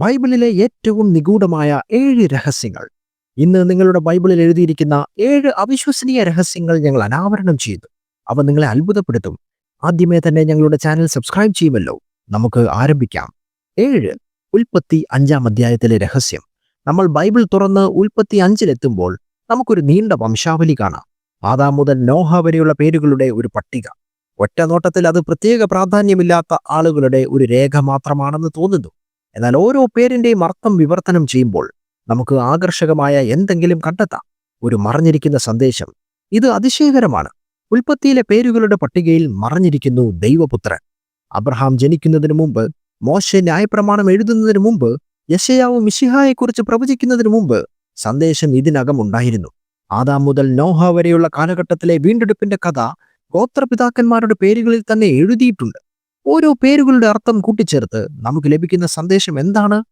ബൈബിളിലെ ഏറ്റവും നിഗൂഢമായ ഏഴ് രഹസ്യങ്ങൾ. ഇന്ന് നിങ്ങളുടെ ബൈബിളിൽ എഴുതിയിരിക്കുന്ന ഏഴ് അവിശ്വസനീയ രഹസ്യങ്ങൾ ഞങ്ങൾ അനാവരണം ചെയ്തു. അവ നിങ്ങളെ അത്ഭുതപ്പെടുത്തും. ആദ്യമേ തന്നെ ഞങ്ങളുടെ ചാനൽ സബ്സ്ക്രൈബ് ചെയ്യുമല്ലോ. നമുക്ക് ആരംഭിക്കാം. ഏഴ് ഉൽപ്പത്തി അഞ്ചാം അധ്യായത്തിലെ രഹസ്യം. നമ്മൾ ബൈബിൾ തുറന്ന് ഉൽപ്പത്തി അഞ്ചിലെത്തുമ്പോൾ നമുക്കൊരു നീണ്ട വംശാവലി കാണാം. ആദാം മുതൽ നോഹ വരെയുള്ള പേരുകളുടെ ഒരു പട്ടിക. ഒറ്റ നോട്ടത്തിൽ അത് പ്രത്യേക പ്രാധാന്യമില്ലാത്ത ആളുകളുടെ ഒരു രേഖ മാത്രമാണെന്ന് തോന്നുന്നു. എന്നാൽ ഓരോ പേരിന്റെയും അർത്ഥം വിവർത്തനം ചെയ്യുമ്പോൾ നമുക്ക് ആകർഷകമായ എന്തെങ്കിലും കണ്ടെത്താം. ഒരു മറഞ്ഞിരിക്കുന്ന സന്ദേശം. ഇത് അതിശയകരമാണ്. ഉൽപ്പത്തിയിലെ പേരുകളുടെ പട്ടികയിൽ മറഞ്ഞിരിക്കുന്നു ദൈവപുത്രൻ. അബ്രഹാം ജനിക്കുന്നതിന് മുമ്പ് മോശ ന്യായപ്രമാണം എഴുതുന്നതിന് മുമ്പ് യശയാവ് മിശിഹായെക്കുറിച്ച് പ്രവചിക്കുന്നതിന് മുമ്പ് സന്ദേശം ഇതിനകം ഉണ്ടായിരുന്നു. ആദാം മുതൽ നോഹ വരെയുള്ള കാലഘട്ടത്തിലെ വീണ്ടെടുപ്പിന്റെ കഥ ഗോത്രപിതാക്കന്മാരുടെ പേരുകളിൽ തന്നെ എഴുതിയിട്ടുണ്ട്. ഓരോ പേരുകളുടെ അർത്ഥം കൂട്ടിച്ചേർത്ത് നമുക്ക് ലഭിക്കുന്ന സന്ദേശം എന്താണ്?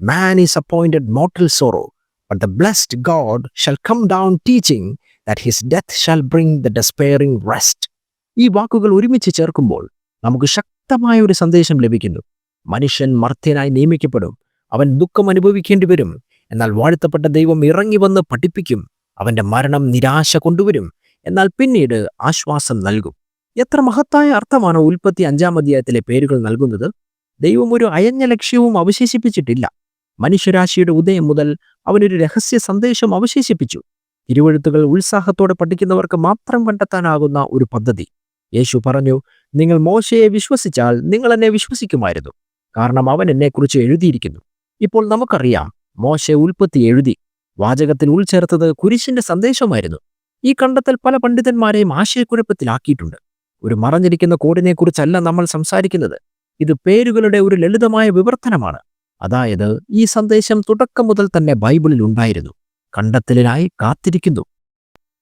Man is appointed mortal sorrow but the blessed God shall come down teaching that his death shall bring the despairing rest ഈ വാക്കുകൾ ഒരുമിച്ച് ചേർക്കുമ്പോൾ നമുക്ക് ശക്തമായ ഒരു സന്ദേശം ലഭിക്കുന്നു. മനുഷ്യൻ മർത്യനായി നിയമിക്കപ്പെടും. അവൻ ദുഃഖം അനുഭവിക്കേണ്ടി വരും. എന്നാൽ വാഴ്ത്തപ്പെട്ട ദൈവം ഇറങ്ങി വന്ന് പഠിപ്പിക്കും. അവന്റെ മരണം നിരാശ കൊണ്ടുവരും. എന്നാൽ പിന്നീട് ആശ്വാസം നൽകും. എത്ര മഹത്തായ അർത്ഥമാണ് ഉൽപ്പത്തി അഞ്ചാം അധ്യായത്തിലെ പേരുകൾ നൽകുന്നത്? ദൈവം ഒരു അയഞ്ഞ ലക്ഷ്യവും അവശേഷിപ്പിച്ചിട്ടില്ല. മനുഷ്യരാശിയുടെ ഉദയം മുതൽ അവനൊരു രഹസ്യ സന്ദേശം അവശേഷിപ്പിച്ചു. തിരുവഴുത്തുകൾ ഉത്സാഹത്തോടെ പഠിക്കുന്നവർക്ക് മാത്രം കണ്ടെത്താനാകുന്ന ഒരു പദ്ധതി. യേശു പറഞ്ഞു നിങ്ങൾ മോശയെ വിശ്വസിച്ചാൽ നിങ്ങൾ എന്നെ വിശ്വസിക്കുമായിരുന്നു. കാരണം അവൻ എന്നെക്കുറിച്ച് എഴുതിയിരിക്കുന്നു. ഇപ്പോൾ നമുക്കറിയാം മോശ ഉൽപ്പത്തി എഴുതി. വാചകത്തിൽ ഉൾച്ചേർത്തത് കുരിശിന്റെ സന്ദേശമായിരുന്നു. ഈ കണ്ടെത്തൽ പല പണ്ഡിതന്മാരെയും ആശയക്കുഴപ്പത്തിലാക്കിയിട്ടുണ്ട്. ഒരു മറഞ്ഞിരിക്കുന്ന കോഡിനെക്കുറിച്ചല്ല നമ്മൾ സംസാരിക്കുന്നത്. ഇത് പേരുകളുടെ ഒരു ലളിതമായ വിവർത്തനമാണ്. അതായത് ഈ സന്ദേശം തുടക്കം മുതൽ തന്നെ ബൈബിളിൽ ഉണ്ടായിരുന്നു. കണ്ടെത്തലിനായി കാത്തിരിക്കുന്നു.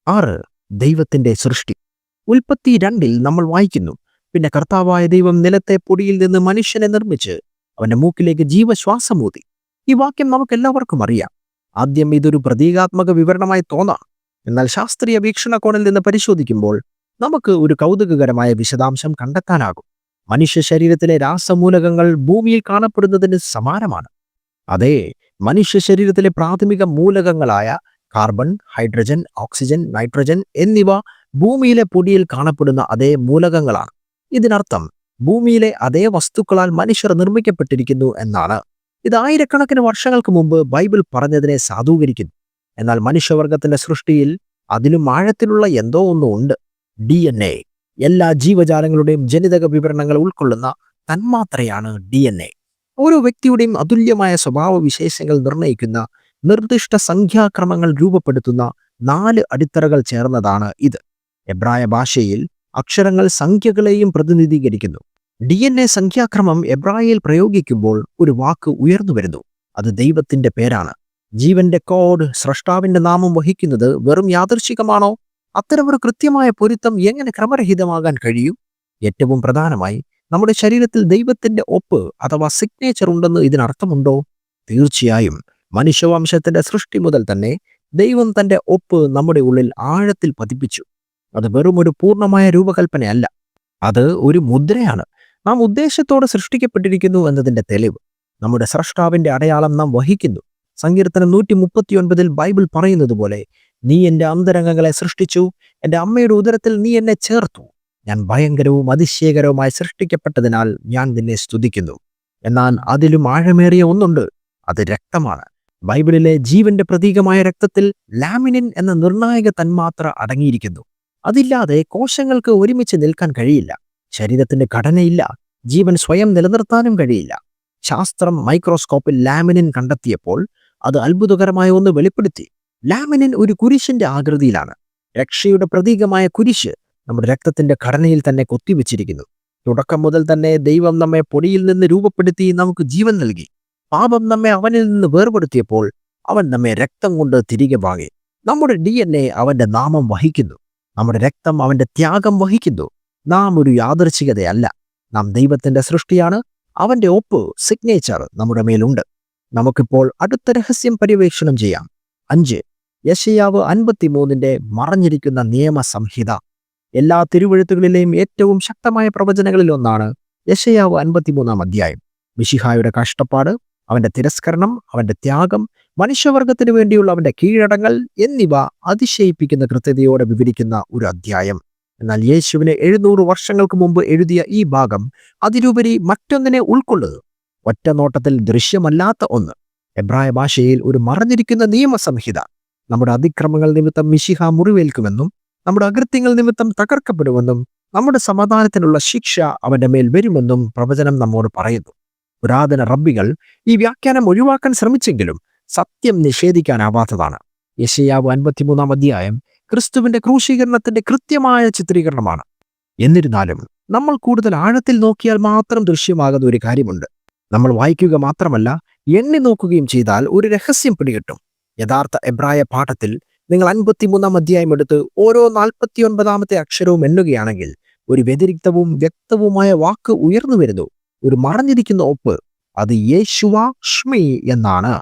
ആറ് ദൈവത്തിന്റെ സൃഷ്ടി. ഉൽപ്പത്തി രണ്ടിൽ നമ്മൾ വായിക്കുന്നു പിന്നെ കർത്താവായ ദൈവം നിലത്തെ പൊടിയിൽ നിന്ന് മനുഷ്യനെ നിർമ്മിച്ച് അവന്റെ മൂക്കിലേക്ക് ജീവശ്വാസമൂതി ഈ വാക്യം നമുക്ക് എല്ലാവർക്കും അറിയാം. ആദ്യം ഇതൊരു പ്രതീകാത്മക വിവരണമായി തോന്നാം. എന്നാൽ ശാസ്ത്രീയ വീക്ഷണകോണിൽ നിന്ന് പരിശോധിക്കുമ്പോൾ നമുക്ക് ഒരു കൗതുകകരമായ വിശദാംശം കണ്ടെത്താനാകും. മനുഷ്യ ശരീരത്തിലെ രാസമൂലകങ്ങൾ ഭൂമിയിൽ കാണപ്പെടുന്നതിന് സമാനമാണ്. അതെ മനുഷ്യ ശരീരത്തിലെ പ്രാഥമിക മൂലകങ്ങളായ കാർബൺ ഹൈഡ്രജൻ ഓക്സിജൻ നൈട്രജൻ എന്നിവ ഭൂമിയിലെ പൊടിയിൽ കാണപ്പെടുന്ന അതേ മൂലകങ്ങളാണ്. ഇതിനർത്ഥം ഭൂമിയിലെ അതേ വസ്തുക്കളാൽ മനുഷ്യർ നിർമ്മിക്കപ്പെട്ടിരിക്കുന്നു എന്നാണ്. ഇത് ആയിരക്കണക്കിന് വർഷങ്ങൾക്ക് മുമ്പ് ബൈബിൾ പറഞ്ഞതിനെ സാധൂകരിക്കുന്നു. എന്നാൽ മനുഷ്യവർഗത്തിന്റെ സൃഷ്ടിയിൽ അതിലും ആഴത്തിലുള്ള എന്തോ ഒന്നും ഉണ്ട്. D N A. എല്ലാ ജീവജാലങ്ങളുടെയും ജനിതക വിവരണങ്ങൾ ഉൾക്കൊള്ളുന്ന തന്മാത്രയാണ് ഡി എൻ എ. ഓരോ വ്യക്തിയുടെയും അതുല്യമായ സ്വഭാവ വിശേഷങ്ങൾ നിർണയിക്കുന്ന നിർദ്ദിഷ്ട സംഖ്യാക്രമങ്ങൾ രൂപപ്പെടുത്തുന്ന നാല് അടിത്തറകൾ ചേർന്നതാണ് ഇത്. എബ്രായ ഭാഷയിൽ അക്ഷരങ്ങൾ സംഖ്യകളെയും പ്രതിനിധീകരിക്കുന്നു. ഡി എൻ എ സംഖ്യാക്രമം എബ്രായയിൽ പ്രയോഗിക്കുമ്പോൾ ഒരു വാക്ക് ഉയർന്നു വരുന്നു. അത് ദൈവത്തിന്റെ പേരാണ്. ജീവന്റെ കോഡ് സ്രഷ്ടാവിന്റെ നാമം വഹിക്കുന്നത് വെറും യാദൃശികമാണോ? അത്തരമൊരു കൃത്യമായ പൊരുത്തം എങ്ങനെ ക്രമരഹിതമാകാൻ കഴിയും? ഏറ്റവും പ്രധാനമായി നമ്മുടെ ശരീരത്തിൽ ദൈവത്തിന്റെ ഒപ്പ് അഥവാ സിഗ്നേച്ചർ ഉണ്ടെന്ന് ഇതിനർത്ഥമുണ്ടോ? തീർച്ചയായും. മനുഷ്യവംശത്തിന്റെ സൃഷ്ടി മുതൽ തന്നെ ദൈവം തന്റെ ഒപ്പ് നമ്മുടെ ഉള്ളിൽ ആഴത്തിൽ പതിപ്പിച്ചു. അത് വെറും ഒരു പൂർണമായ രൂപകൽപ്പനയല്ല. അത് ഒരു മുദ്രയാണ്. നാം ഉദ്ദേശത്തോടെ സൃഷ്ടിക്കപ്പെട്ടിരിക്കുന്നു എന്നതിന്റെ തെളിവ്. നമ്മുടെ സ്രഷ്ടാവിന്റെ അടയാളം നാം വഹിക്കുന്നു. സങ്കീർത്തനം നൂറ്റി മുപ്പത്തിയൊൻപതിൽ ബൈബിൾ പറയുന്നത് പോലെ നീ എന്റെ അന്തരംഗങ്ങളെ സൃഷ്ടിച്ചു. എന്റെ അമ്മയുടെ ഉദരത്തിൽ നീ എന്നെ ചേർത്തു. ഞാൻ ഭയങ്കരവും അതിശയകരവുമായി സൃഷ്ടിക്കപ്പെട്ടതിനാൽ ഞാൻ നിന്നെ സ്തുതിക്കുന്നു. എന്നാൽ അതിലും ആഴമേറിയ ഒന്നുണ്ട്. അത് രക്തമാണ്. ബൈബിളിലെ ജീവന്റെ പ്രതീകമായ രക്തത്തിൽ ലാമിനിൻ എന്ന നിർണായക തന്മാത്ര അടങ്ങിയിരിക്കുന്നു. അതില്ലാതെ കോശങ്ങൾക്ക് ഒരുമിച്ച് നിൽക്കാൻ കഴിയില്ല. ശരീരത്തിന്റെ ഘടനയില്ല. ജീവൻ സ്വയം നിലനിർത്താനും കഴിയില്ല. ശാസ്ത്രം മൈക്രോസ്കോപ്പിൽ ലാമിനിൻ കണ്ടെത്തിയപ്പോൾ അത് അത്ഭുതകരമായ ഒന്ന് വെളിപ്പെടുത്തി. ലാമിനിൻ ഒരു കുരിശിന്റെ ആകൃതിയിലാണ്. രക്ഷയുടെ പ്രതീകമായ കുരിശ് നമ്മുടെ രക്തത്തിന്റെ ഘടനയിൽ തന്നെ കൊത്തിവെച്ചിരിക്കുന്നു. തുടക്കം മുതൽ തന്നെ ദൈവം നമ്മെ പൊടിയിൽ നിന്ന് രൂപപ്പെടുത്തി നമുക്ക് ജീവൻ നൽകി. പാപം നമ്മെ അവനിൽ നിന്ന് വേർപെടുത്തിയപ്പോൾ അവൻ നമ്മെ രക്തം കൊണ്ട് തിരികെ വാങ്ങി. നമ്മുടെ ഡി എൻ എ അവന്റെ നാമം വഹിക്കുന്നു. നമ്മുടെ രക്തം അവന്റെ ത്യാഗം വഹിക്കുന്നു. നാം ഒരു യാദർച്ഛികതയല്ല നാം ദൈവത്തിന്റെ സൃഷ്ടിയാണ്. അവന്റെ ഒപ്പ് സിഗ്നേച്ചർ നമ്മുടെ മേലുണ്ട്. നമുക്കിപ്പോൾ അടുത്ത രഹസ്യം പര്യവേക്ഷണം ചെയ്യാം. അഞ്ച്. യശയാവ് അൻപത്തിമൂന്നിന്റെ മറഞ്ഞിരിക്കുന്ന നിയമസംഹിത. എല്ലാ തിരുവഴുത്തുകളിലെയും ഏറ്റവും ശക്തമായ പ്രവചനങ്ങളിൽ ഒന്നാണ് യശയാവ് അൻപത്തിമൂന്നാം അധ്യായം. മിഷിഹായുടെ കഷ്ടപ്പാട് അവന്റെ തിരസ്കരണം അവന്റെ ത്യാഗം മനുഷ്യവർഗത്തിന് വേണ്ടിയുള്ള അവന്റെ കീഴടങ്ങൾ എന്നിവ അതിശയിപ്പിക്കുന്ന കൃത്യതയോടെ വിവരിക്കുന്ന ഒരു അധ്യായം. എന്നാൽ യേശുവിനെ എഴുന്നൂറ് വർഷങ്ങൾക്ക് മുമ്പ് എഴുതിയ ഈ ഭാഗം അതിലുപരി മറ്റൊന്നിനെ ഉൾക്കൊള്ളത് ഒറ്റ നോട്ടത്തിൽ ദൃശ്യമല്ലാത്ത ഒന്ന്. എബ്രായ ഭാഷയിൽ ഒരു മറഞ്ഞിരിക്കുന്ന നിയമസംഹിത. നമ്മുടെ അതിക്രമങ്ങൾ നിമിത്തം മിശിഹ മുറിവേൽക്കുമെന്നും നമ്മുടെ അകൃത്യങ്ങൾ നിമിത്തം തകർക്കപ്പെടുമെന്നും നമ്മുടെ സമാധാനത്തിനുള്ള ശിക്ഷ അവന്റെ മേൽ വരുമെന്നും പ്രവചനം നമ്മോട് പറയുന്നു. പുരാതന റബ്ബികൾ ഈ വ്യാഖ്യാനം ഒഴിവാക്കാൻ ശ്രമിച്ചെങ്കിലും സത്യം നിഷേധിക്കാനാവാത്തതാണ്. യശയാവ് അൻപത്തിമൂന്നാം അധ്യായം ക്രിസ്തുവിന്റെ ക്രൂശീകരണത്തിന്റെ കൃത്യമായ ചിത്രീകരണമാണ്. എന്നിരുന്നാലും നമ്മൾ കൂടുതൽ ആഴത്തിൽ നോക്കിയാൽ മാത്രം ദൃശ്യമാകുന്ന ഒരു കാര്യമുണ്ട്. നമ്മൾ വായിക്കുക മാത്രമല്ല എണ്ണി നോക്കുകയും ചെയ്താൽ ഒരു രഹസ്യം പിടികിട്ടും. യഥാർത്ഥ എബ്രായ പാഠത്തിൽ നിങ്ങൾ അൻപത്തിമൂന്നാം അധ്യായം എടുത്ത് ഓരോ നാൽപ്പത്തിയൊൻപതാമത്തെ അക്ഷരവും എണ്ണുകയാണെങ്കിൽ ഒരു വ്യതിരിക്തവും വ്യക്തവുമായ വാക്ക് ഉയർന്നു വരുന്നു. ഒരു മറഞ്ഞിരിക്കുന്ന ഒപ്പ് അത് യേശുവാഷ്മി എന്നാണ്.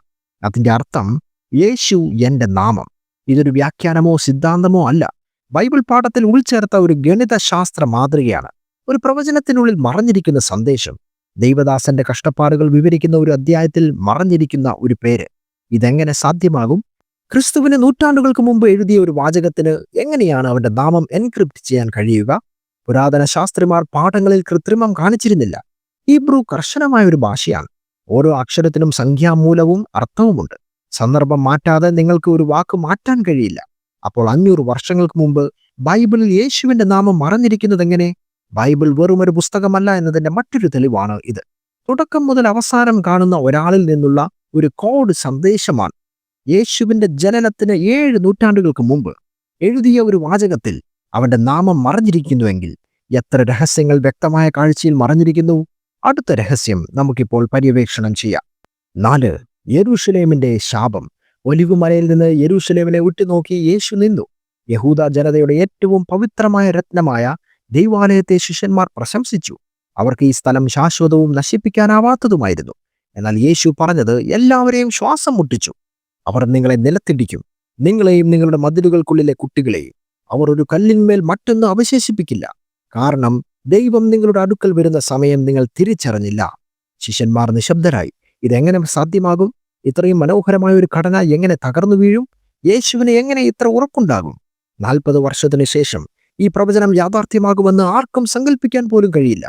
അതിന്റെ അർത്ഥം യേശു എന്റെ നാമം. ഇതൊരു വ്യാഖ്യാനമോ സിദ്ധാന്തമോ അല്ല. ബൈബിൾ പാഠത്തിൽ ഉൾച്ചേർത്ത ഒരു ഗണിത ശാസ്ത്ര മാതൃകയാണ്. ഒരു പ്രവചനത്തിനുള്ളിൽ മറഞ്ഞിരിക്കുന്ന സന്ദേശം ദൈവദാസന്റെ കഷ്ടപ്പാടുകൾ വിവരിക്കുന്ന ഒരു അധ്യായത്തിൽ മറഞ്ഞിരിക്കുന്ന ഒരു പേര്. ഇതെങ്ങനെ സാധ്യമാകും? ക്രിസ്തുവിന് നൂറ്റാണ്ടുകൾക്ക് മുമ്പ് എഴുതിയ ഒരു വാചകത്തിന് എങ്ങനെയാണ് അവന്റെ നാമം എൻക്രിപ്റ്റ് ചെയ്യാൻ കഴിയുക? പുരാതന ശാസ്ത്രിമാർ പാഠങ്ങളിൽ കൃത്രിമം കാണിച്ചിരുന്നില്ല. ഹീബ്രു കർശനമായ ഒരു ഭാഷയാണ്. ഓരോ അക്ഷരത്തിനും സംഖ്യാമൂലവും അർത്ഥവുമുണ്ട്. സന്ദർഭം മാറ്റാതെ നിങ്ങൾക്ക് ഒരു വാക്ക് മാറ്റാൻ കഴിയില്ല. അപ്പോൾ അഞ്ഞൂറ് വർഷങ്ങൾക്ക് മുമ്പ് ബൈബിളിൽ യേശുവിന്റെ നാമം മറഞ്ഞിരിക്കുന്നത് എങ്ങനെ? ബൈബിൾ വെറും ഒരു പുസ്തകമല്ല എന്നതിന്റെ മറ്റൊരു തെളിവാണ് ഇത്. തുടക്കം മുതൽ അവസാനം കാണുന്ന ഒരാളിൽ നിന്നുള്ള ഒരു കോഡ് സന്ദേശമാണ്. യേശുവിന്റെ ജനനത്തിന് ഏഴ് നൂറ്റാണ്ടുകൾക്ക് മുമ്പ് എഴുതിയ ഒരു വാചകത്തിൽ അവന്റെ നാമം മറഞ്ഞിരിക്കുന്നുവെങ്കിൽ എത്ര രഹസ്യങ്ങൾ വ്യക്തമായ കാഴ്ചയിൽ മറഞ്ഞിരിക്കുന്നു? അടുത്ത രഹസ്യം നമുക്കിപ്പോൾ പര്യവേക്ഷണം ചെയ്യാം. നാല് യെരൂഷലേമിന്റെ ശാപം. ഒലിവുമലയിൽ നിന്ന് യെരൂഷലേമിനെ ഉറ്റുനോക്കി യേശു നിന്നു. യഹൂദ ജനതയുടെ ഏറ്റവും പവിത്രമായ രത്നമായ ദൈവാലയത്തെ ശിഷ്യന്മാർ പ്രശംസിച്ചു. അവർക്ക് ഈ സ്ഥലം ശാശ്വതവും നശിപ്പിക്കാനാവാത്തതുമായിരുന്നു. എന്നാൽ യേശു പറഞ്ഞത് എല്ലാവരെയും ശ്വാസം മുട്ടിച്ചു. അവർ നിങ്ങളെ നിലത്തിടിക്കും നിങ്ങളെയും നിങ്ങളുടെ മതിലുകൾക്കുള്ളിലെ കുട്ടികളെയും അവർ ഒരു കല്ലിന്മേൽ മറ്റൊന്നും അവശേഷിപ്പിക്കില്ല. കാരണം ദൈവം നിങ്ങളുടെ അടുക്കൽ വരുന്ന സമയം നിങ്ങൾ തിരിച്ചറിഞ്ഞില്ല. ശിഷ്യന്മാർ നിശബ്ദരായി. ഇതെങ്ങനെ സാധ്യമാകും? ഇത്രയും മനോഹരമായ ഒരു ഘടന എങ്ങനെ തകർന്നു വീഴും? യേശുവിന് എങ്ങനെ ഇത്ര ഉറപ്പുണ്ടാകും? നാൽപ്പത് വർഷത്തിനു ശേഷം ഈ പ്രവചനം യാഥാർത്ഥ്യമാകുമെന്ന് ആർക്കും സങ്കല്പിക്കാൻ പോലും കഴിയില്ല.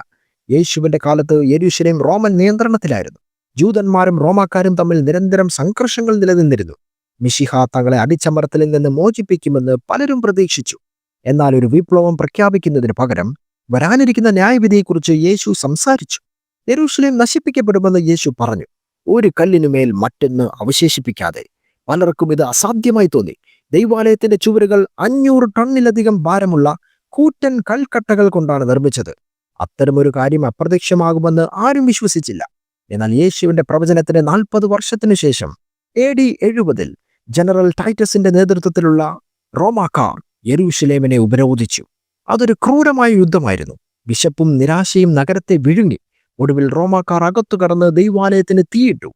യേശുവിന്റെ കാലത്ത് യെരൂശലേം റോമൻ നിയന്ത്രണത്തിലായിരുന്നു. ജൂതന്മാരും റോമാക്കാരും തമ്മിൽ നിരന്തരം സംഘർഷങ്ങൾ നിലനിന്നിരുന്നു. മിഷിഹ തങ്ങളെ അടിച്ചമർത്തലിൽ നിന്ന് മോചിപ്പിക്കുമെന്ന് പലരും പ്രതീക്ഷിച്ചു. എന്നാൽ ഒരു വിപ്ലവം പ്രഖ്യാപിക്കുന്നതിന് പകരം വരാനിരിക്കുന്ന ന്യായവിധിയെക്കുറിച്ച് യേശു സംസാരിച്ചു. യെരൂഷലേം നശിപ്പിക്കപ്പെടുമെന്ന് യേശു പറഞ്ഞു. ഒരു കല്ലിനുമേൽ മറ്റൊന്ന് അവശേഷിപ്പിക്കാതെ പലർക്കും ഇത് അസാധ്യമായി തോന്നി. ദൈവാലയത്തിന്റെ ചുവരുകൾ അഞ്ഞൂറ് ടണ്ണിലധികം ഭാരമുള്ള കൂറ്റൻ കൽക്കട്ടകൾ കൊണ്ടാണ് നിർമ്മിച്ചത്. അത്തരമൊരു കാര്യം അപ്രത്യക്ഷമാകുമെന്ന് ആരും വിശ്വസിച്ചില്ല. എന്നാൽ യേശുവിന്റെ പ്രവചനത്തിന് നാൽപ്പത് വർഷത്തിനു ശേഷം എ ഡി എഴുപതിൽ ജനറൽ ടൈറ്റസിന്റെ നേതൃത്വത്തിലുള്ള റോമാക്കാർ യെരൂഷലേമിനെ ഉപരോധിച്ചു. അതൊരു ക്രൂരമായ യുദ്ധമായിരുന്നു. വിശപ്പും നിരാശയും നഗരത്തെ വിഴുങ്ങി. ഒടുവിൽ റോമാക്കാർ അകത്തു കടന്ന് ദൈവാലയത്തിന് തീയിട്ടു.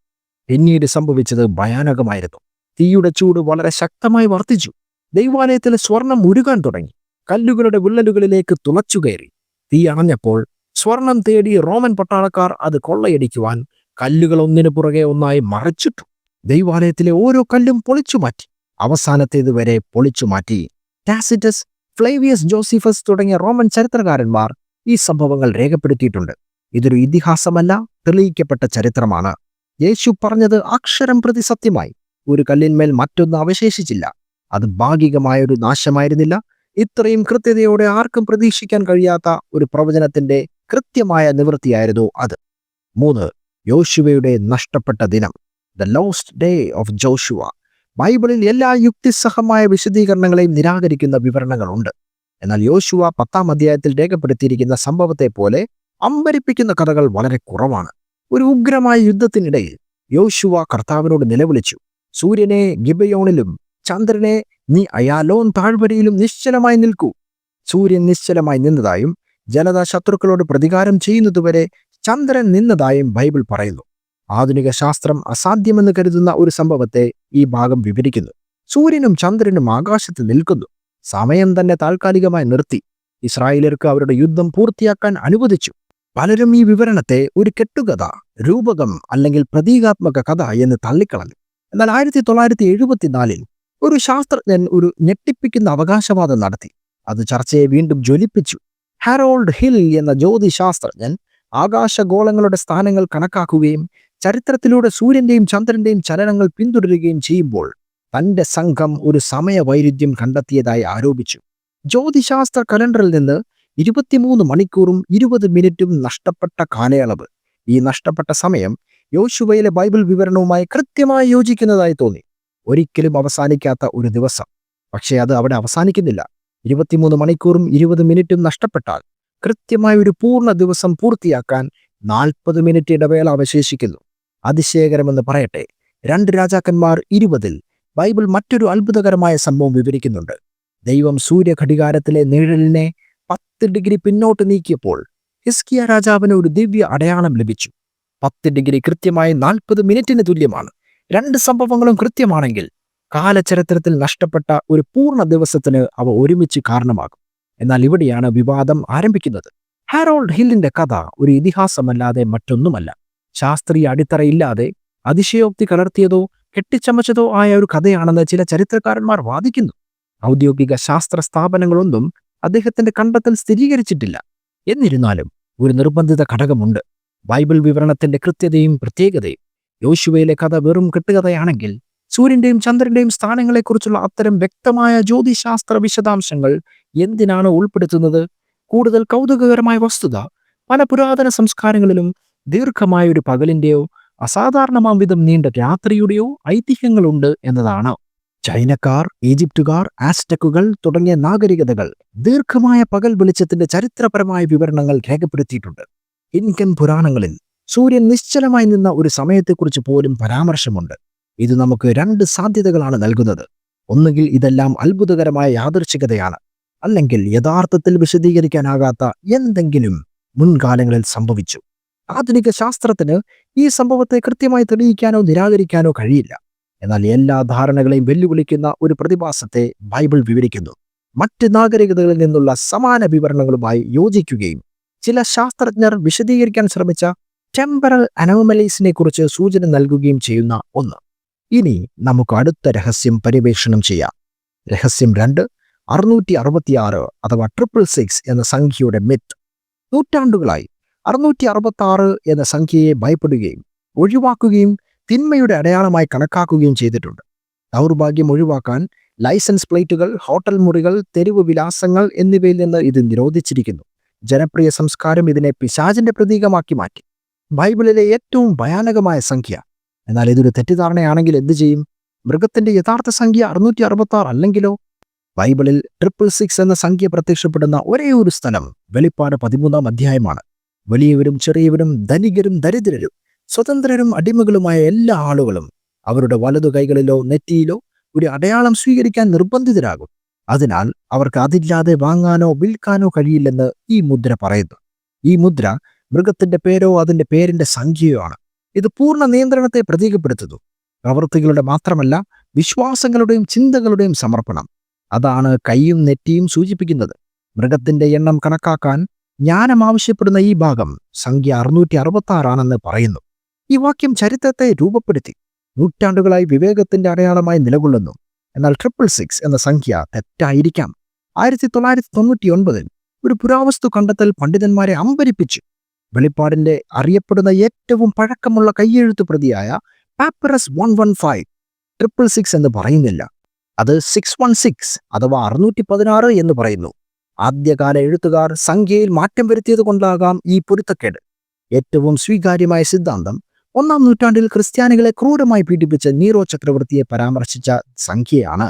പിന്നീട് സംഭവിച്ചത് ഭയാനകമായിരുന്നു. തീയുടെ ചൂട് വളരെ ശക്തമായി വർദ്ധിച്ചു. ദൈവാലയത്തിലെ സ്വർണം ഉരുകാൻ തുടങ്ങി. കല്ലുകളുടെ വിള്ളലുകളിലേക്ക് തുളച്ചുകയറി തീ അണഞ്ഞപ്പോൾ സ്വർണം തേടി റോമൻ പട്ടാളക്കാർ അത് കൊള്ളയടിക്കുവാൻ കല്ലുകൾ ഒന്നിനു പുറകെ ഒന്നായി മറച്ചിട്ടു. ദൈവാലയത്തിലെ ഓരോ കല്ലും പൊളിച്ചു മാറ്റി. അവസാനത്തേത് വരെ പൊളിച്ചു മാറ്റി. ടാസിറ്റസ് ഫ്ലേവിയസ് ജോസിഫസ് തുടങ്ങിയ റോമൻ ചരിത്രകാരന്മാർ ഈ സംഭവങ്ങൾ രേഖപ്പെടുത്തിയിട്ടുണ്ട്. ഇതൊരു ഇതിഹാസമല്ല തെളിയിക്കപ്പെട്ട ചരിത്രമാണ്. യേശു പറഞ്ഞത് അക്ഷരം പ്രതി സത്യമായി. ഒരു കല്ലിന്മേൽ മറ്റൊന്ന് അവശേഷിച്ചില്ല. അത് ഭാഗികമായൊരു നാശമായിരുന്നില്ല. ഇത്രയും കൃത്യതയോടെ ആർക്കും പ്രതീക്ഷിക്കാൻ കഴിയാത്ത ഒരു പ്രവചനത്തിന്റെ കൃത്യമായ നിവൃത്തിയായിരുന്നു അത്. മൂന്ന് യോശുവയുടെ നഷ്ടപ്പെട്ട ദിനം. The lost day of Joshua ബൈബിളിൽ എല്ലാ യുക്തിസഹമായ വിശദീകരണങ്ങളെയും നിരാകരിക്കുന്ന വിവരണങ്ങളുണ്ട്. എന്നാൽ യോശുവ പത്താം അധ്യായത്തിൽ രേഖപ്പെടുത്തിയിരിക്കുന്ന സംഭവത്തെ പോലെ അമ്പരിപ്പിക്കുന്ന കഥകൾ വളരെ കുറവാണ്. ഒരു ഉഗ്രമായ യുദ്ധത്തിനിടയിൽ യോശുവ കർത്താവിനോട് നിലവിളിച്ചു. സൂര്യനെ ഗിബയോണിലും ചന്ദ്രനെ നീ അയാലോൻ താഴ്വരയിലും നിശ്ചലമായി നിൽക്കൂ. സൂര്യൻ നിശ്ചലമായി നിന്നതായും ജനത ശത്രുക്കളോട് പ്രതികാരം ചെയ്യുന്നതുവരെ ചന്ദ്രൻ നിന്നതായും ബൈബിൾ പറയുന്നു. ആധുനിക ശാസ്ത്രം അസാധ്യമെന്ന് കരുതുന്ന ഒരു സംഭവത്തെ ഈ ഭാഗം വിവരിക്കുന്നു. സൂര്യനും ചന്ദ്രനും ആകാശത്ത് നിൽക്കുന്നു. സമയം തന്നെ താൽക്കാലികമായി നിർത്തി. ഇസ്രായേലർക്ക് അവരുടെ യുദ്ധം പൂർത്തിയാക്കാൻ അനുവദിച്ചു. പലരും ഈ വിവരണത്തെ ഒരു കെട്ടുകഥ രൂപകം അല്ലെങ്കിൽ പ്രതീകാത്മക കഥ എന്ന് തള്ളിക്കളഞ്ഞു. എന്നാൽ ആയിരത്തി തൊള്ളായിരത്തി എഴുപത്തിനാലിൽ ഒരു ശാസ്ത്രജ്ഞൻ ഒരു ഞെട്ടിപ്പിക്കുന്ന അവകാശവാദം നടത്തി. അത് ചർച്ചയെ വീണ്ടും ജ്വലിപ്പിച്ചു. ഹാരോൾഡ് ഹിൽ എന്ന ജ്യോതിശാസ്ത്രജ്ഞൻ ആകാശഗോളങ്ങളുടെ സ്ഥാനങ്ങൾ കണക്കാക്കുകയും ചരിത്രത്തിലൂടെ സൂര്യന്റെയും ചന്ദ്രന്റെയും ചലനങ്ങൾ പിന്തുടരുകയും ചെയ്യുമ്പോൾ തന്റെ സംഘം ഒരു സമയ വൈരുദ്ധ്യം കണ്ടെത്തിയതായി ആരോപിച്ചു. ജ്യോതിശാസ്ത്ര കലണ്ടറിൽ നിന്ന് ഇരുപത്തിമൂന്ന് മണിക്കൂറും ഇരുപത് മിനിറ്റും നഷ്ടപ്പെട്ട കാലയളവ്. ഈ നഷ്ടപ്പെട്ട സമയം യോശുവയിലെ ബൈബിൾ വിവരണവുമായി കൃത്യമായി യോജിക്കുന്നതായി തോന്നി. ഒരിക്കലും അവസാനിക്കാത്ത ഒരു ദിവസം. പക്ഷേ അത് അവിടെ അവസാനിക്കുന്നില്ല. ഇരുപത്തിമൂന്ന് മണിക്കൂറും ഇരുപത് മിനിറ്റും നഷ്ടപ്പെട്ടാൽ കൃത്യമായ ഒരു പൂർണ ദിവസം പൂർത്തിയാക്കാൻ നാൽപ്പത് മിനിറ്റ് ഇടവേള അവശേഷിക്കുന്നു. അതിശയകരമെന്ന് പറയട്ടെ രണ്ട് രാജാക്കന്മാർ ഇരുപതിൽ ബൈബിൾ മറ്റൊരു അത്ഭുതകരമായ സംഭവം വിവരിക്കുന്നുണ്ട്. ദൈവം സൂര്യഘടികാരത്തിലെ നിഴലിനെ പത്ത് ഡിഗ്രി പിന്നോട്ട് നീക്കിയപ്പോൾ ഹിസ്കിയ രാജാവിന് ഒരു ദിവ്യ അടയാളം ലഭിച്ചു. പത്ത് ഡിഗ്രി കൃത്യമായി നാൽപ്പത് മിനിറ്റിന് തുല്യമാണ്. രണ്ട് സംഭവങ്ങളും കൃത്യമാണെങ്കിൽ കാലചരിത്രത്തിൽ നഷ്ടപ്പെട്ട ഒരു പൂർണ ദിവസത്തിന് അവ ഒരുമിച്ച് കാരണമാകും. എന്നാൽ ഇവിടെയാണ് വിവാദം ആരംഭിക്കുന്നത്. ഹാരോൾഡ് ഹില്ലിന്റെ കഥ ഒരു ഇതിഹാസമല്ലാതെ മറ്റൊന്നുമല്ല. ശാസ്ത്രീയ അടിത്തറയില്ലാതെ അതിശയോക്തി കലർത്തിയതോ കെട്ടിച്ചമച്ചതോ ആയ ഒരു കഥയാണെന്ന് ചില ചരിത്രകാരന്മാർ വാദിക്കുന്നു. ഔദ്യോഗിക ശാസ്ത്ര സ്ഥാപനങ്ങളൊന്നും അദ്ദേഹത്തിന്റെ കണ്ടെത്തൽ സ്ഥിരീകരിച്ചിട്ടില്ല. എന്നിരുന്നാലും ഒരു നിർബന്ധിത ഘടകമുണ്ട്. ബൈബിൾ വിവരണത്തിന്റെ കൃത്യതയും പ്രത്യേകതയും. യോശുവയിലെ കഥ വെറും കെട്ടുകഥയാണെങ്കിൽ സൂര്യന്റെയും ചന്ദ്രന്റെയും സ്ഥാനങ്ങളെക്കുറിച്ചുള്ള അത്തരം വ്യക്തമായ ജ്യോതിശാസ്ത്ര വിശദാംശങ്ങൾ എന്തിനാണ് ഉൾപ്പെടുത്തുന്നത്? കൂടുതൽ കൗതുകകരമായ വസ്തുത. പല പുരാതന സംസ്കാരങ്ങളിലും ദീർഘമായ ഒരു പകലിന്റെയോ അസാധാരണമാം വിധം നീണ്ട രാത്രിയുടെയോ ഐതിഹ്യങ്ങളുണ്ട് എന്നതാണ്. ചൈനക്കാർ ഈജിപ്തുകാർ ആസ്റ്റക്കുകൾ തുടങ്ങിയ നാഗരികതകൾ ദീർഘമായ പകൽ വെളിച്ചത്തിന്റെ ചരിത്രപരമായ വിവരണങ്ങൾ രേഖപ്പെടുത്തിയിട്ടുണ്ട്. ഇൻകൻ പുരാണങ്ങളിൽ സൂര്യൻ നിശ്ചലമായി നിന്ന ഒരു സമയത്തെക്കുറിച്ച് പോലും പരാമർശമുണ്ട്. ഇത് നമുക്ക് രണ്ട് സാധ്യതകളാണ് നൽകുന്നത്. ഒന്നുകിൽ ഇതെല്ലാം അത്ഭുതകരമായ യാദൃച്ഛികതയാണ് അല്ലെങ്കിൽ യഥാർത്ഥത്തിൽ വിശദീകരിക്കാനാകാത്ത എന്തെങ്കിലും മുൻകാലങ്ങളിൽ സംഭവിച്ചു. ആധുനിക ശാസ്ത്രത്തിന് ഈ സംഭവത്തെ കൃത്യമായി തെളിയിക്കാനോ നിരാകരിക്കാനോ കഴിയില്ല. എന്നാൽ എല്ലാ ധാരണകളെയും വെല്ലുവിളിക്കുന്ന ഒരു പ്രതിഭാസത്തെ ബൈബിൾ വിവരിക്കുന്നു. മറ്റ് നാഗരികതകളിൽ നിന്നുള്ള സമാന വിവരണങ്ങളുമായി യോജിക്കുകയും ചില ശാസ്ത്രജ്ഞർ വിശദീകരിക്കാൻ ശ്രമിച്ച ടെമ്പറൽ അനോമലീസിനെ കുറിച്ച് സൂചന നൽകുകയും ചെയ്യുന്ന ഒന്ന്. ഇനി നമുക്ക് അടുത്ത രഹസ്യം പര്യവേഷണം ചെയ്യാം. രഹസ്യം രണ്ട് അറുന്നൂറ്റി അറുപത്തിയാറ് അഥവാ ട്രിപ്പിൾ സിക്സ് എന്ന സംഖ്യയുടെ മിത്ത് നൂറ്റാണ്ടുകളായി അറുന്നൂറ്റി അറുപത്തി എന്ന സംഖ്യയെ ഭയപ്പെടുകയും ഒഴിവാക്കുകയും തിന്മയുടെ അടയാളമായി കണക്കാക്കുകയും ചെയ്തിട്ടുണ്ട്. ദൗർഭാഗ്യം ഒഴിവാക്കാൻ ലൈസൻസ് പ്ലേറ്റുകൾ ഹോട്ടൽ മുറികൾ തെരുവ് വിലാസങ്ങൾ എന്നിവയിൽ നിന്ന് ഇത് നിരോധിച്ചിരിക്കുന്നു. ജനപ്രിയ സംസ്കാരം ഇതിനെ പിശാചിന്റെ പ്രതീകമാക്കി മാറ്റി. ബൈബിളിലെ ഏറ്റവും ഭയാനകമായ സംഖ്യ എന്നാൽ ഇതൊരു തെറ്റിദ്ധാരണയാണെങ്കിൽ എന്ത് ചെയ്യും? മൃഗത്തിന്റെ യഥാർത്ഥ സംഖ്യ അറുന്നൂറ്റി അറുപത്തി ആറ് അല്ലെങ്കിലോ? ബൈബിളിൽ ട്രിപ്പിൾ സിക്സ് എന്ന സംഖ്യ പ്രത്യക്ഷപ്പെടുന്ന ഒരേ ഒരു സ്ഥലം വെളിപ്പാട് പതിമൂന്നാം അധ്യായമാണ്. വലിയവരും ചെറിയവരും ധനികരും ദരിദ്രരും സ്വതന്ത്രരും അടിമകളുമായ എല്ലാ ആളുകളും അവരുടെ വലതു കൈകളിലോ നെറ്റിയിലോ ഒരു അടയാളം സ്വീകരിക്കാൻ നിർബന്ധിതരാകും. അതിനാൽ അവർക്ക് അതില്ലാതെ വാങ്ങാനോ വിൽക്കാനോ കഴിയില്ലെന്ന് ഈ മുദ്ര പറയുന്നു. ഈ മുദ്ര മൃഗത്തിന്റെ പേരോ അതിന്റെ പേരിന്റെ സംഖ്യയോ ആണ്. ഇത് പൂർണ നിയന്ത്രണത്തെ പ്രതീകപ്പെടുത്തുന്നു. പ്രവൃത്തികളുടെ മാത്രമല്ല വിശ്വാസങ്ങളുടെയും ചിന്തകളുടെയും സമർപ്പണം. അതാണ് കൈയും നെറ്റിയും സൂചിപ്പിക്കുന്നത്. മൃഗത്തിന്റെ എണ്ണം കണക്കാക്കാൻ ജ്ഞാനം ആവശ്യപ്പെടുന്ന ഈ ഭാഗം സംഖ്യ അറുന്നൂറ്റി അറുപത്തി ആറാണെന്ന് പറയുന്നു. ഈ വാക്യം ചരിത്രത്തെ രൂപപ്പെടുത്തി നൂറ്റാണ്ടുകളായി വിവേകത്തിന്റെ അടയാളമായി നിലകൊള്ളുന്നു. എന്നാൽ ട്രിപ്പിൾ സിക്സ് എന്ന സംഖ്യ തെറ്റായിരിക്കാം. ആയിരത്തി തൊള്ളായിരത്തി തൊണ്ണൂറ്റി ഒൻപതിൽ ഒരു പുരാവസ്തു കണ്ടെത്തൽ പണ്ഡിതന്മാരെ അമ്പരിപ്പിച്ചു. വെളിപ്പാടിന്റെ അറിയപ്പെടുന്ന ഏറ്റവും പഴക്കമുള്ള കയ്യെഴുത്തു പ്രതിയായ papyrus one one five triple six എന്ന് പറയുന്നില്ല. അത് സിക്സ് വൺ സിക്സ് അഥവാ അറുന്നൂറ്റി പതിനാറ് എന്ന് പറയുന്നു. ആദ്യകാല എഴുത്തുകാർ സംഖ്യയിൽ മാറ്റം വരുത്തിയത് കൊണ്ടാകാം ഈ പൊരുത്തക്കേട്. ഏറ്റവും സ്വീകാര്യമായ സിദ്ധാന്തം ഒന്നാം നൂറ്റാണ്ടിൽ ക്രിസ്ത്യാനികളെ ക്രൂരമായി പീഡിപ്പിച്ച നീറോ ചക്രവർത്തിയെ പരാമർശിച്ച സംഖ്യയാണ്.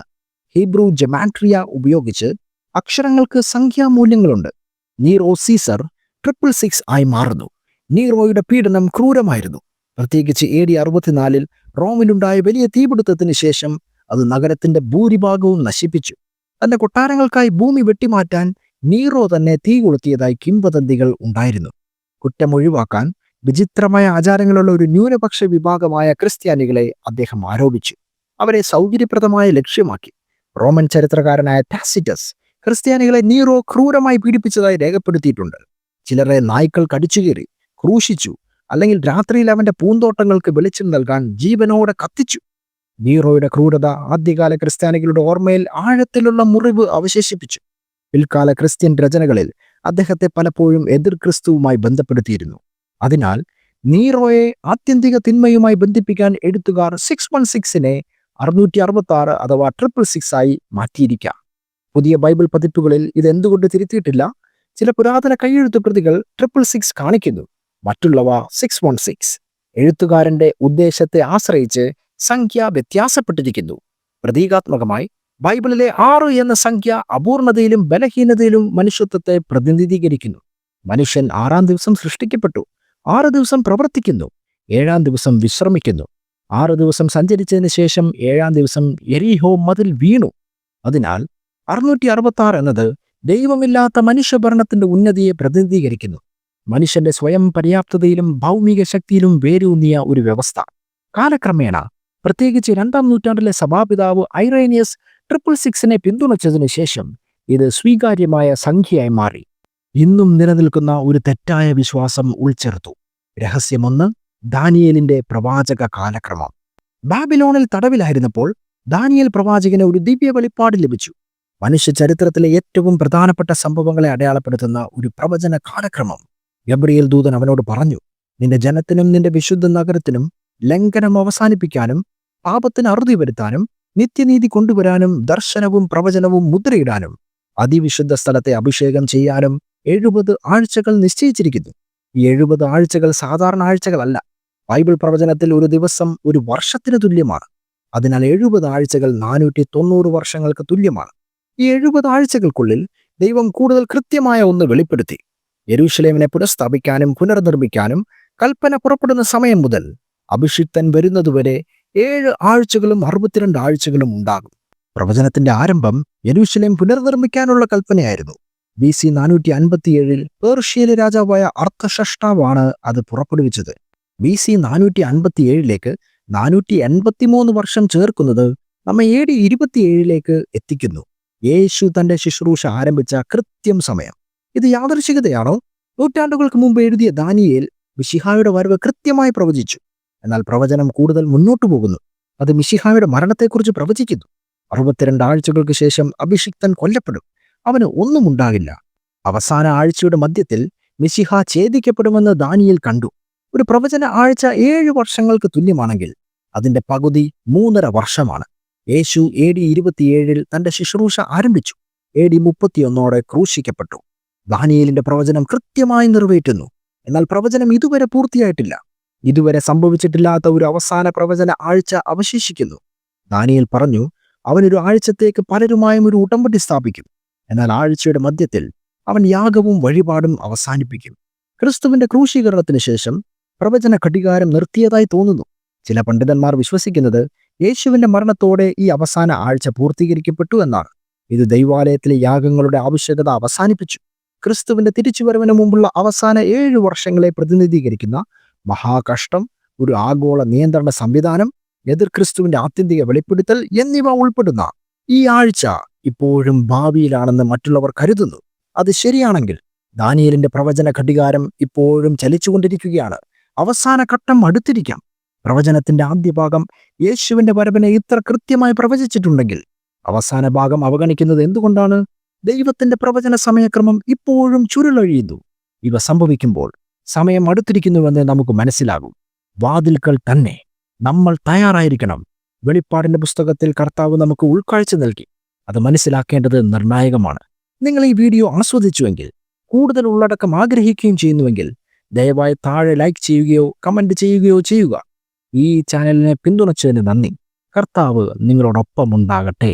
ഹീബ്രു ജമാട്രിയ ഉപയോഗിച്ച് അക്ഷരങ്ങൾക്ക് സംഖ്യാമൂല്യങ്ങളുണ്ട്. നീറോ സീസർ ട്രിപ്പിൾ സിക്സ് ആയി മാറുന്നു. നീറോയുടെ പീഡനം ക്രൂരമായിരുന്നു. പ്രത്യേകിച്ച് എ ഡി അറുപത്തിനാലിൽ റോമിലുണ്ടായ വലിയ തീപിടുത്തത്തിന് ശേഷം അത് നഗരത്തിന്റെ ഭൂരിഭാഗവും നശിപ്പിച്ചു. തന്റെ കൊട്ടാരങ്ങൾക്കായി ഭൂമി വെട്ടിമാറ്റാൻ നീറോ തന്നെ തീ കൊളുത്തിയതായി കിംവദന്തികൾ ഉണ്ടായിരുന്നു. കുറ്റം ഒഴിവാക്കാൻ വിചിത്രമായ ആചാരങ്ങളുള്ള ഒരു ന്യൂനപക്ഷ വിഭാഗമായ ക്രിസ്ത്യാനികളെ അദ്ദേഹം ആരോപിച്ചു. അവരെ സൗകര്യപ്രദമായ ലക്ഷ്യമാക്കി. റോമൻ ചരിത്രകാരനായ ടാസിറ്റസ് ക്രിസ്ത്യാനികളെ നീറോ ക്രൂരമായി പീഡിപ്പിച്ചതായി രേഖപ്പെടുത്തിയിട്ടുണ്ട്. ചിലരെ നായ്ക്കൾ കടിച്ചുകീറി ക്രൂശിച്ചു അല്ലെങ്കിൽ രാത്രിയിൽ അവന്റെ പൂന്തോട്ടങ്ങൾക്ക് വെളിച്ചം നൽകാൻ ജീവനോടെ കത്തിച്ചു. നീറോയുടെ ക്രൂരത ആദ്യകാല ക്രിസ്ത്യാനികളുടെ ഓർമ്മയിൽ ആഴത്തിലുള്ള മുറിവ് അവശേഷിപ്പിച്ചു. പിൽക്കാല ക്രിസ്ത്യൻ രചനകളിൽ അദ്ദേഹത്തെ പലപ്പോഴും എതിർ ക്രിസ്തുവുമായി ബന്ധപ്പെടുത്തിയിരുന്നു. അതിനാൽ നീറോയെ ആത്യന്തിക തിന്മയുമായി ബന്ധിപ്പിക്കാൻ എഴുത്തുകാർ സിക്സ് വൺ സിക്സിനെ അറുന്നൂറ്റി അറുപത്തി ആറ് അഥവാ ട്രിപ്പിൾ സിക്സ് ആയി മാറ്റിയിരിക്കാം. പുതിയ ബൈബിൾ പതിപ്പുകളിൽ ഇത് എന്തുകൊണ്ട് തിരുത്തിയിട്ടില്ല? ചില പുരാതന കൈയെഴുത്തു പ്രതികൾ ട്രിപ്പിൾ സിക്സ് കാണിക്കുന്നു. മറ്റുള്ളവ സിക്സ് വൺ സിക്സ് എഴുത്തുകാരന്റെ ഉദ്ദേശത്തെ ആശ്രയിച്ച് സംഖ്യ വ്യത്യാസപ്പെട്ടിരിക്കുന്നു. പ്രതീകാത്മകമായി ബൈബിളിലെ ആറ് എന്ന സംഖ്യ അപൂർണതയിലും ബലഹീനതയിലും മനുഷ്യത്വത്തെ പ്രതിനിധീകരിക്കുന്നു. മനുഷ്യൻ ആറാം ദിവസം സൃഷ്ടിക്കപ്പെട്ടു. ആറ് ദിവസം പ്രവർത്തിക്കുന്നു. ഏഴാം ദിവസം വിശ്രമിക്കുന്നു. ആറ് ദിവസം സഞ്ചരിച്ചതിന് ശേഷം ഏഴാം ദിവസം എരിഹോ മതിൽ വീണു. അതിനാൽ അറുന്നൂറ്റി അറുപത്തി ആറ് എന്നത് ദൈവമില്ലാത്ത മനുഷ്യഭരണത്തിന്റെ ഉന്നതിയെ പ്രതിനിധീകരിക്കുന്നു. മനുഷ്യന്റെ സ്വയം പര്യാപ്തതയിലും ഭൗമിക ശക്തിയിലും വേരൂന്നിയ ഒരു വ്യവസ്ഥ. കാലക്രമേണ പ്രത്യേകിച്ച് രണ്ടാം നൂറ്റാണ്ടിലെ സഭാപിതാവ് ഐറേനിയസ് ട്രിപ്പിൾ സിക്സിനെ പിന്തുണച്ചതിനു ശേഷം ഇത് സ്വീകാര്യമായ സംഖ്യയായി മാറി. ഇന്നും നിലനിൽക്കുന്ന ഒരു തെറ്റായ വിശ്വാസം ഉൾച്ചേർത്തു. രഹസ്യമൊന്ന് ദാനിയലിന്റെ പ്രവാചക കാലക്രമം. ബാബിലോണിൽ തടവിലായിരുന്നപ്പോൾ ദാനിയൽ പ്രവാചകന് ഒരു ദിവ്യ വെളിപ്പാട് ലഭിച്ചു. മനുഷ്യ ചരിത്രത്തിലെ ഏറ്റവും പ്രധാനപ്പെട്ട സംഭവങ്ങളെ അടയാളപ്പെടുത്തുന്ന ഒരു പ്രവചന കാലക്രമം. ഗബ്രിയേൽ ദൂതൻ അവനോട് പറഞ്ഞു നിന്റെ ജനത്തിനും നിന്റെ വിശുദ്ധ നഗരത്തിനും ലംഘനം അവസാനിപ്പിക്കാനും പാപത്തിന് അറുതി വരുത്താനും നിത്യനീതി കൊണ്ടുവരാനും ദർശനവും പ്രവചനവും മുദ്രയിടാനും അതിവിശുദ്ധ സ്ഥലത്തെ അഭിഷേകം ചെയ്യാനും എഴുപത് ആഴ്ചകൾ നിശ്ചയിച്ചിരിക്കുന്നു. ഈ എഴുപത് ആഴ്ചകൾ സാധാരണ ആഴ്ചകളല്ല. ബൈബിൾ പ്രവചനത്തിൽ ഒരു ദിവസം ഒരു വർഷത്തിന് തുല്യമാണ്. അതിനാൽ എഴുപത് ആഴ്ചകൾ നാനൂറ്റി തൊണ്ണൂറ് വർഷങ്ങൾക്ക് തുല്യമാണ്. ഈ എഴുപത് ആഴ്ചകൾക്കുള്ളിൽ ദൈവം കൂടുതൽ കൃത്യമായ ഒന്ന് വെളിപ്പെടുത്തി. യരൂഷലേമിനെ പുനഃസ്ഥാപിക്കാനും പുനർനിർമ്മിക്കാനും കൽപ്പന പുറപ്പെടുന്ന സമയം മുതൽ അഭിഷിക്തൻ വരുന്നതുവരെ ഏഴ് ആഴ്ചകളും അറുപത്തിരണ്ട് ആഴ്ചകളും ഉണ്ടാകും. പ്രവചനത്തിന്റെ ആരംഭം യരൂഷലേം പുനർനിർമ്മിക്കാനുള്ള കൽപ്പനയായിരുന്നു. ബി സി നാനൂറ്റി അൻപത്തിയേഴിൽ പേർഷ്യയിലെ രാജാവായ അർത്ഥഷഷ്ടാവാണ് അത് പുറപ്പെടുവിച്ചത്. ബി സി നാനൂറ്റി അൻപത്തിയേഴിലേക്ക് നാനൂറ്റി എൺപത്തിമൂന്ന് വർഷം ചേർക്കുന്നത് നമ്മെ എ ഇരുപത്തിയേഴിലേക്ക് എത്തിക്കുന്നു. യേശു തന്റെ ശുശ്രൂഷ ആരംഭിച്ച കൃത്യം സമയം. ഇത് യാദർശികതയാണോ നൂറ്റാണ്ടുകൾക്ക് മുമ്പ് എഴുതിയ ദാനിയേൽ മിഷിഹായുടെ വരവ് കൃത്യമായി പ്രവചിച്ചു. എന്നാൽ പ്രവചനം കൂടുതൽ മുന്നോട്ടു പോകുന്നു. അത് മിഷിഹായുടെ മരണത്തെക്കുറിച്ച് പ്രവചിക്കുന്നു. അറുപത്തിരണ്ട് ആഴ്ചകൾക്ക് ശേഷം അഭിഷിക്തൻ കൊല്ലപ്പെടും. അവന് ഒന്നും ഉണ്ടാകില്ല. അവസാന ആഴ്ചയുടെ മധ്യത്തിൽ മിശിഹ ഛേദിക്കപ്പെടുമെന്ന് ദാനിയേൽ കണ്ടു. ഒരു പ്രവചന ആഴ്ച ഏഴ് വർഷങ്ങൾക്ക് തുല്യമാണെങ്കിൽ അതിന്റെ പകുതി മൂന്നര വർഷമാണ്. യേശു എ ഡി ഇരുപത്തിയേഴിൽ തന്റെ ശുശ്രൂഷ ആരംഭിച്ചു. A D മുപ്പത്തിയൊന്നോടെ ക്രൂശിക്കപ്പെട്ടു. ദാനിയേലിന്റെ പ്രവചനം കൃത്യമായി നിറവേറ്റുന്നു. എന്നാൽ പ്രവചനം ഇതുവരെ പൂർത്തിയായിട്ടില്ല. ഇതുവരെ സംഭവിച്ചിട്ടില്ലാത്ത ഒരു അവസാന പ്രവചന ആഴ്ച അവശേഷിക്കുന്നു. ദാനിയേൽ പറഞ്ഞു അവനൊരു ആഴ്ചത്തേക്ക് പലരുമായും ഒരു ഉടമ്പടി സ്ഥാപിക്കും. എന്നാൽ ആഴ്ചയുടെ മധ്യത്തിൽ അവൻ യാഗവും വഴിപാടും അവസാനിപ്പിക്കും. ക്രിസ്തുവിന്റെ ക്രൂശീകരണത്തിന് ശേഷം പ്രവചന ഘടികാരം നിർത്തിയതായി തോന്നുന്നു. ചില പണ്ഡിതന്മാർ വിശ്വസിക്കുന്നത് യേശുവിന്റെ മരണത്തോടെ ഈ അവസാന ആഴ്ച പൂർത്തീകരിക്കപ്പെട്ടു എന്നാണ്. ഇത് ദൈവാലയത്തിലെ യാഗങ്ങളുടെ ആവശ്യകത അവസാനിപ്പിച്ചു. ക്രിസ്തുവിന്റെ തിരിച്ചുവരവിന് മുമ്പുള്ള അവസാന ഏഴ് വർഷങ്ങളെ പ്രതിനിധീകരിക്കുന്ന മഹാകഷ്ടം ഒരു ആഗോള നിയന്ത്രണ സംവിധാനം എതിർ ക്രിസ്തുവിന്റെ ആത്യന്തിക വെളിപ്പെടുത്തൽ എന്നിവ ഉൾപ്പെടുന്ന ഈ ആഴ്ച ഇപ്പോഴും ഭാവിയിലാണെന്ന് മറ്റുള്ളവർ കരുതുന്നു. അത് ശരിയാണെങ്കിൽ ദാനിയലിന്റെ പ്രവചന ഘടികാരം ഇപ്പോഴും ചലിച്ചുകൊണ്ടിരിക്കുകയാണ്. അവസാന ഘട്ടം അടുത്തിരിക്കാം. പ്രവചനത്തിന്റെ ആദ്യ ഭാഗം യേശുവിന്റെ വരവിനെ ഇത്ര കൃത്യമായി പ്രവചിച്ചിട്ടുണ്ടെങ്കിൽ അവസാന ഭാഗം അവഗണിക്കുന്നത് എന്തുകൊണ്ടാണ്? ദൈവത്തിന്റെ പ്രവചന സമയക്രമം ഇപ്പോഴും ചുരുളഴിയുന്നു. ഇവ സംഭവിക്കുമ്പോൾ സമയം അടുത്തിരിക്കുന്നുവെന്ന് നമുക്ക് മനസ്സിലാകും. വാതിൽക്കൽ തന്നെ നമ്മൾ തയ്യാറായിരിക്കണം. വെളിപ്പാടിന്റെ പുസ്തകത്തിൽ കർത്താവ് നമുക്ക് ഉൾക്കാഴ്ച നൽകി. അത് മനസ്സിലാക്കേണ്ടത് നിർണായകമാണ്. നിങ്ങൾ ഈ വീഡിയോ ആസ്വദിച്ചുവെങ്കിൽ കൂടുതൽ ഉള്ളടക്കം ആഗ്രഹിക്കുകയും ചെയ്യുന്നുവെങ്കിൽ ദയവായി താഴെ ലൈക്ക് ചെയ്യുകയോ കമന്റ് ചെയ്യുകയോ ചെയ്യുക. ഈ ചാനലിനെ പിന്തുണച്ചതിന് നന്ദി. കർത്താവ് നിങ്ങളോടൊപ്പം ഉണ്ടാകട്ടെ.